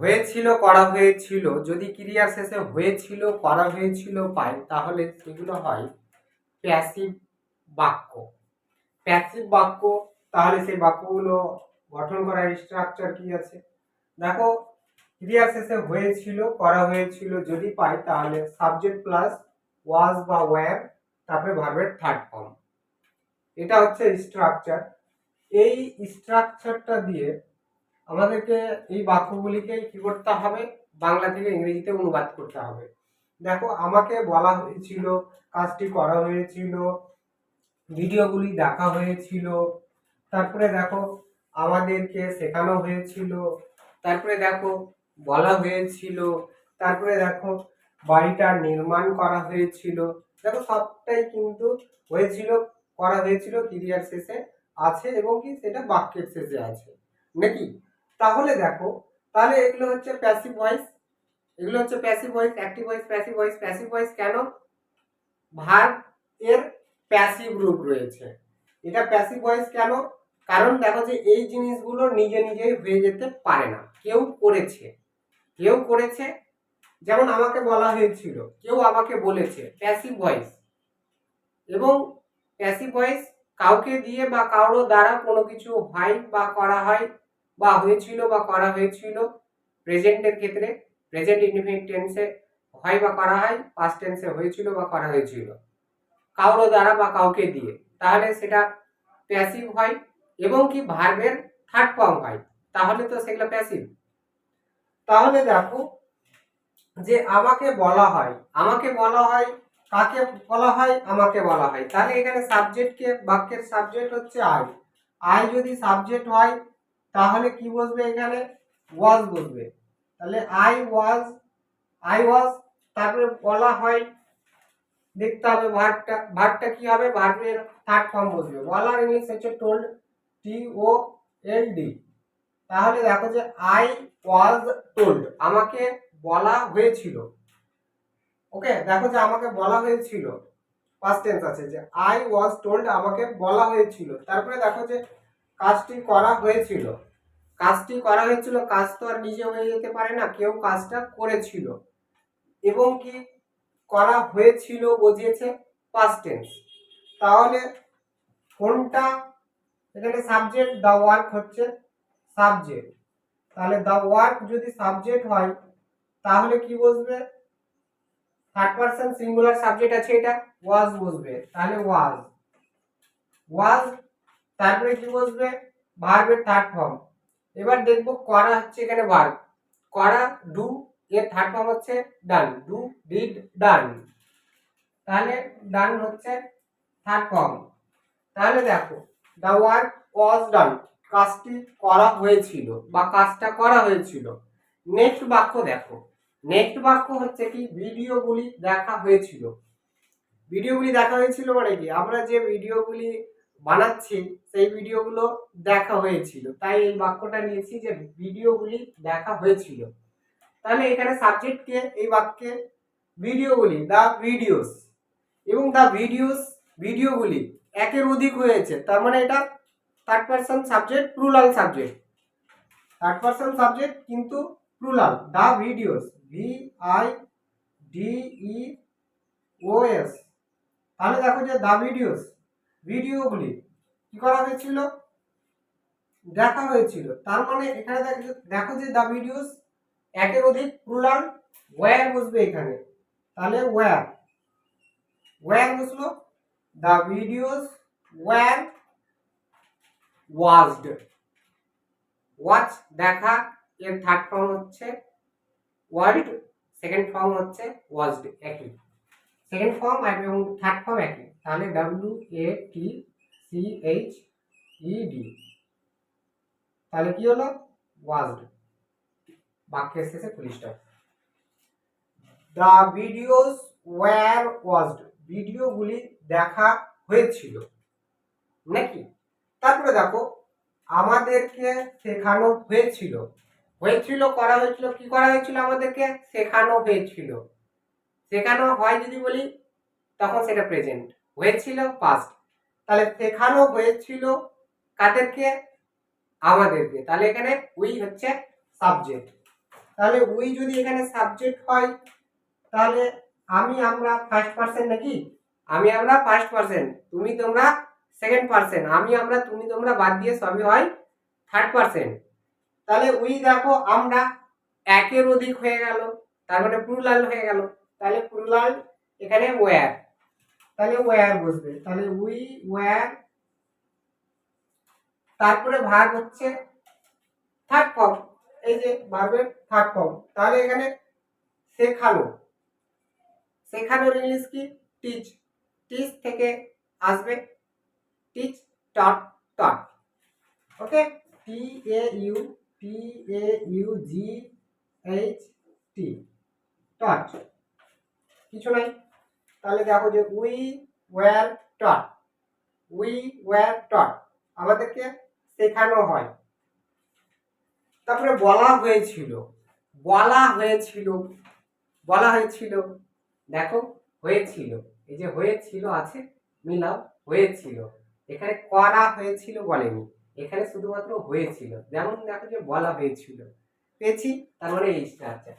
হয়েছিল, করা হয়েছিল, যদি ক্রিয়ার শেষে হয়েছিল, করা হয়েছিল, পাই, তাহলে সেগুলো হয় প্যাসিভ বাক্য। প্যাসিভ বাক্য, তাহলে সেই বাক্যগুলো গঠন করার স্ট্রাকচার কি আছে? দেখো, ক্রিয়ার শেষে হয়েছিল, করা হয়েছিল, যদি পাই, তাহলে সাবজেক্ট প্লাস ওয়াজ বা ওয়্যার তারপরে ভার্বের থার্ড ফর্ম এটা হচ্ছে স্ট্রাকচার এই স্ট্রাকচারটা দিয়ে আমাদেরকে এই বাক্যগুলিকে কি করতে হবে? বাংলা থেকে ইংরেজিতে অনুবাদ করতে হবে। দেখো, আমাকে বলা হয়েছিল, কাজটি করা হয়েছিল, ভিডিওগুলি দেখা হয়েছিল, তারপরে দেখো, আমাদেরকে শেখানো হয়েছিল, তারপরে দেখো, বলা হয়েছিল, তারপরে দেখো, বাড়িটা নির্মাণ করা হয়েছিল। দেখো, সবটাই কিন্তু হয়েছিল, করা হয়েছিল ক্রিয়ার শেষে আছে এবং কি সেটা বাক্যের শেষে আছে। নাকি? তাহলে দেখো, তাহলে এগুলো হচ্ছে প্যাসিভ ভয়েস এগুলো হচ্ছে passive voice active voice passive voice passive voice কেন? ভার্ব এর প্যাসিভ রূপ রয়েছে। এটা প্যাসিভ ভয়েস কেন? কারণ দেখো যে এই জিনিসগুলো নিজে নিজেই হয়ে যেতে পারে না। কেউ করেছে। কেউ করেছে, যেমন আমাকে বলা হয়েছিল, কেউ আমাকে বলেছে প্যাসিভ ভয়েস এবং প্যাসিভ ভয়েস কাউকে দিয়ে বা কারোর দ্বারা কোনো কিছু হয় বা করা হয় বা হয়েছিল বা করা হয়েছিল। প্রেজেন্টের ক্ষেত্রে প্রেজেন্ট ইনডিফিনিট টেন্সে হয় বা করা হয় পাস্ট টেন্সে হয়েছিল বা করা হয়েছিল। কারও দ্বারা বা কাউকে দিয়ে। তাহলে সেটা প্যাসিভ হয় এবং কি ভার্বের থার্ড ফর্ম হয়। তাহলে তো সেগুলো প্যাসিভ তাহলে দেখো যে আমাকে বলা হয়, আমাকে বলা হয়, কাকে বলা হয়, আমাকে বলা হয়। তাহলে এখানে সাবজেক্টকে বাক্যের সাবজেক্ট হচ্ছে আই আই যদি সাবজেক্ট হয় তাহলে কি বসবে এখানে? ওয়াজ বসবে। তাহলে আই ওয়াজ আই ওয়াজ তারপরে বলা হয়, দেখতে হবে ভার্বটা ভার্বটা কি হবে? ভার্বের থার্ড ফর্ম বসবে। বলার ইংলিশ হচ্ছে told T O L D তাহলে দেখো যে আই ওয়াজ টোল্ড আমাকে বলা হয়েছিল। ওকে? দেখো যে আমাকে বলা হয়েছিল। ফার্স্ট টেন্স আছে যে আই ওয়াজ টোল্ড আমাকে বলা হয়েছিল। তারপরে দেখো যে কাজটি করা হয়েছিল। কাজটি করা হয়েছিল, কাজ তো আর নিজে হয়ে যেতে পারে না, কেউ কাজটা করেছিল। এবং কি করা হয়েছিল বুঝিয়েছে পাস্ট টেন্স তাহলে কোনটা? এখানে সাবজেক্ট দ্য ওয়ার্ক হচ্ছে সাবজেক্ট তাহলে দ্য ওয়ার্ক যদি সাবজেক্ট হয়, তাহলে কি বসবে? থার্ড পার্সন সিঙ্গুলার সাবজেক্ট আছে এটা ওয়াজ বসবে। তাহলে ওয়াজ ওয়াজ তারপরে কি বসবে? ভার্বের থার্ড ফর্ম এবার দেখব করা হচ্ছে এখানে ভার্ব করা ডু এর থার্ড ফর্ম হচ্ছে ডান ডু ডিড ডান তাহলে ডান হচ্ছে থার্ড ফর্ম তাহলে দেখো দ্য ওয়ার্ক ওয়াজ ডান কাজটি করা হয়েছিল বা কাজটা করা হয়েছিল। নেক্সট বাক্য দেখো। নেক্সট বাক্য হচ্ছে কি? ভিডিওগুলি দেখা হয়েছিল। ভিডিওগুলি দেখা হয়েছিল মানে কি? আমরা যে ভিডিওগুলি বানাচ্ছি, সেই ভিডিওগুলো দেখা হয়েছিল। তাই এই বাক্যটা নিয়েছি যে ভিডিওগুলি দেখা হয়েছিল। তাহলে এখানে সাবজেক্টকে এই বাক্যে ভিডিওগুলি দ্য ভিডিওস এবং দ্য ভিডিওস ভিডিওগুলি একের অধিক হয়েছে। তার মানে এটা third person subject plural subject third person subject কিন্তু plural the videos V I D E O S তাহলে দেখো যে দ্য ভিডিওস ভিডিওগুলি। কি করা হয়েছিল? দেখা হয়েছিল। তার মানে এখানে দেখ- যে দ্য ভিডিওস একের অধিক প্রুলার ওয়্যার বসবে এখানে। তাহলে ওয়্যার ওয়্যার বসল? The videos were watched watch দেখা, এর থার্ড ফর্ম হচ্ছে ওয়ার্ল্ড সেকেন্ড ফর্ম হচ্ছে ওয়াজড একই। সেকেন্ড ফর্ম এবং থার্ড ফর্ম একই। তাহলে W A T C H E D তাহলে কি হলো? ওয়াজড বাক্যের শেষে পুলিশটা দ্য ভিডিওস ওয়্যার ওয়াজড ভিডিওগুলি দেখা হয়েছিল। নাকি? তারপরে দেখো, আমাদেরকে শেখানো হয়েছিল। হয়েছিল, করা হয়েছিল, কি করা হয়েছিল আমাদেরকে? শেখানো হয়েছিল। শেখানো হয় যদি বলি, তখন সেটা প্রেজেন্ট হয়েছিল পাস্ট তাহলে শেখানো হয়েছিল কাদেরকে? আমাদেরকে। তাহলে এখানে উই হচ্ছে সাবজেক্ট তাহলে উই যদি এখানে সাবজেক্ট হয়, তাহলে আমি আমরা ফার্স্ট পার্সন নাকি? আমি আমরা ফার্স্ট পার্সন তুমি তোমরা সেকেন্ড পার্সন আমি আমরা, তুমি তোমরা বাদ দিয়ে সবই হয় থার্ড পার্সন তাহলে উই দেখো আমরা একের অধিক হয়ে গেল। তার মানে প্লুরাল হয়ে গেল। তাহলে প্লুরাল এখানে ওয়্যার তাহলে ওয়্যার বসবে? তাহলে উই ওয়্যার তারপরে ভাগ হচ্ছে থার্ড ফর্ম এই যে ভার্বের থার্ড ফর্ম তাহলে এখানে শেখানো শেখানোর ইংলিশ কি? টিচ টিচ থেকে আসবে। Teach taught taught okay T A U T A U G H T taught কিছু নাই। তাহলে দেখো যে we were taught we were taught আমাদেরকে শেখানো হয়। তারপরে বলা হয়েছিল বলা হয়েছিল বলা হয়েছিল, দেখো, হয়েছিল। এই যে হয়েছিল আছে, মিলাও, হয়েছিল। এখানে করা হয়েছিল বলেনি। এখানে শুধুমাত্র হয়েছিল। যেমন দেখো যে বলা হয়েছিল। পেয়েছি, তার মানে এই স্ট্রাকচার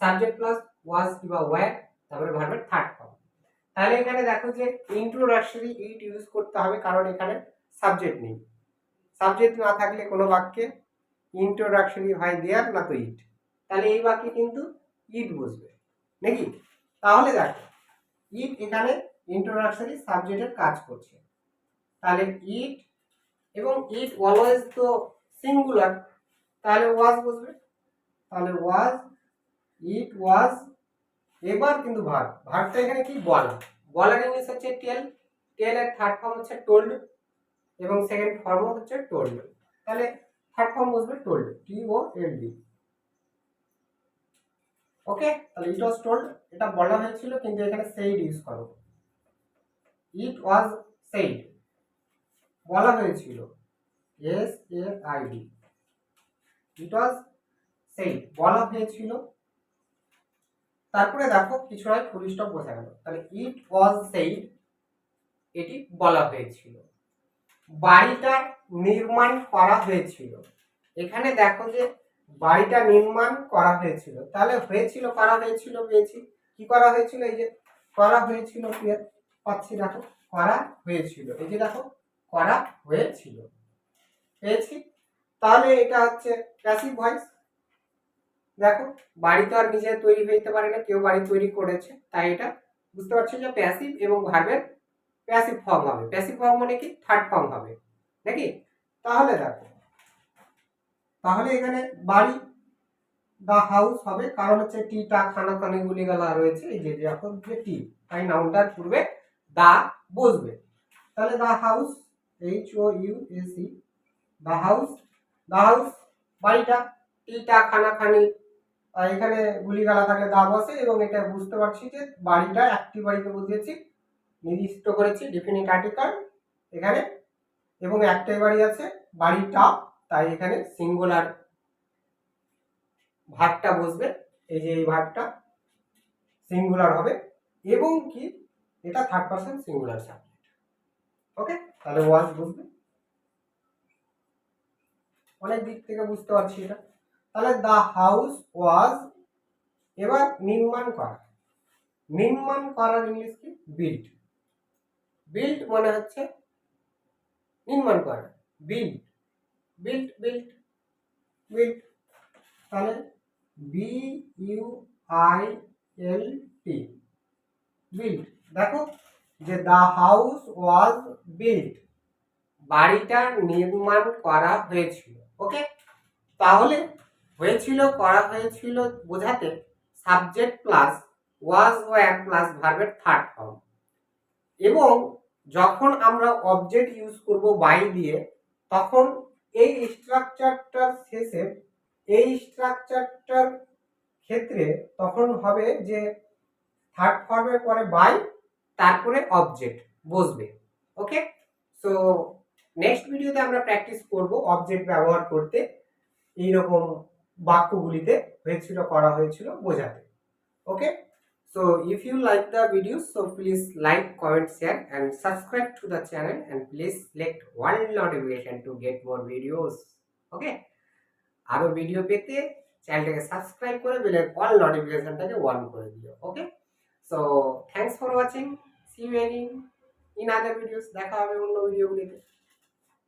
সাবজেক্ট প্লাস ওয়াজ কিংবা ওয়্যার তারপরে ভার্বের থার্ড ফর্ম তাহলে এখানে দেখো যে ইন্ট্রোডাকশনারি ইট ইউজ করতে হবে, কারণ এখানে সাবজেক্ট নেই। সাবজেক্ট না থাকলে কোনো বাক্যে ইন্ট্রোডাকশনারি হয় দেয়ার না তো ইট তাহলে এই বাক্যে কিন্তু ইট বসবে, নাকি? তাহলে দেখো ইট এখানে ইন্ট্রোডাকশনারি সাবজেক্টের কাজ করছে। তাহলে ইট এবং ইট অলওয়েজ তো সিঙ্গুলার তাহলে ওয়াজ বসবে। তাহলে ওয়াজ ইট ওয়াজ এবার কিন্তু ভার ভারটা এখানে কি? বলা। বলার ইংলিশ হচ্ছে টেল। টেলের থার্ড ফর্ম হচ্ছে টোল্ড এবং সেকেন্ড ফর্ম হচ্ছে টোল্ড তাহলে থার্ড ফর্ম বসবে told T O L D okay তাহলে ইট ওয়াজ টোল্ড এটা বলা হয়েছিল, কিন্তু এখানে সেইড ইউজ করো। ইট ওয়াজ সেইড বলা হয়েছিল। S A I D it was said বলা হয়েছিল। তারপরে দেখো কিছু নয় ফুল স্টপ বসে গেল। তাহলে ইট ওয়াজ সেইড এটি বলা হয়েছিল। বাড়িটা নির্মাণ করা হয়েছিল। এখানে দেখো যে বাড়িটা নির্মাণ করা হয়েছিল। তাহলে হয়েছিল, করা হয়েছিল, পেয়েছি। কি করা হয়েছিল? এই যে করা হয়েছিল পাচ্ছি, দেখো। করা হয়েছিল। এই যে দেখো, করা হয়েছিল। পেয়েছি। তাহলে এটা হচ্ছে প্যাসিভ ভয়েস দেখো, বাড়ি তো আর নিজে তৈরি হইতে পারে না, কেউ বাড়ি তৈরি করেছে, তাই এটা বুঝতে পারছ যে প্যাসিভ এবং ভার্বের প্যাসিভ ফর্ম হবে। প্যাসিভ ফর্ম মানে কি? থার্ড ফর্ম হবে। নাকি? তাহলে দেখো, তাহলে এখানে বাড়ি দা হাউস হবে, কারণ হচ্ছে টিটা খানা খানি গুলি গালা রয়েছে, এই যে এখন যে টি, তাই নাউনটার পূর্বে দা বসবে। তাহলে the house H O U S E the house the house বাড়িটা টিটা খানা খানি আর এখানে গুলি গালা থাকলে দা বসে এবং এটা বুঝতে পারছি যে বাড়িটা একটি বাড়িতে বুঝিয়েছি নির্দিষ্ট করেছি ডেফিনিট আর্টিকেল এখানে এবং একটাই বাড়ি আছে বাড়িটা, তাই এখানে সিঙ্গুলার ভাগটা বসবে, এই যে এই ভাগটা সিঙ্গুলার হবে এবং কি এটা third person singular subject okay তাহলে ওয়াজ বুঝবে অনেক দিক থেকে বুঝতে পারছি এটা। তাহলে দ্য হাউস ওয়াজ এবার নির্মাণ করা। নির্মাণ করার ইংলিশ কি? বিল্ড বিল্ড মানে হচ্ছে নির্মাণ করা। বিল্ড বিল্ড বিল্ড বিল্ড তাহলে B U I L T build দেখো যে দ্য হাউস ওয়াজ বিল্ড বাড়িটা নির্মাণ করা হয়েছিল। ওকে তাহলে হয়েছিল, করা হয়েছিল বোঝাতে subject plus was were plus ভার্বের থার্ড ফর্ম এবং যখন আমরা অবজেক্ট ইউজ করব বাই দিয়ে, তখন এই স্ট্রাকচারটার শেষে, এই স্ট্রাকচারটার ক্ষেত্রে তখন হবে যে থার্ড ফর্মের পরে বাই তারপরে অবজেক্ট বসবে। ওকে সো নেক্সট ভিডিওতে আমরা প্র্যাকটিস করব অবজেক্ট ব্যবহার করতে। এইরকম বাক্যগুলিতে হয়েছিল করা হয়েছিল বোঝাতে okay so if you like the video so please like comment share and subscribe to the channel and please select one notification to get more videos okay আরও ভিডিও পেতে চ্যানেলটাকে সাবস্ক্রাইব করে বেলের অল নোটিফিকেশনটাকে অন করে দিও okay so thanks for watching see you again in other videos দেখা হবে অন্য ভিডিওগুলিতে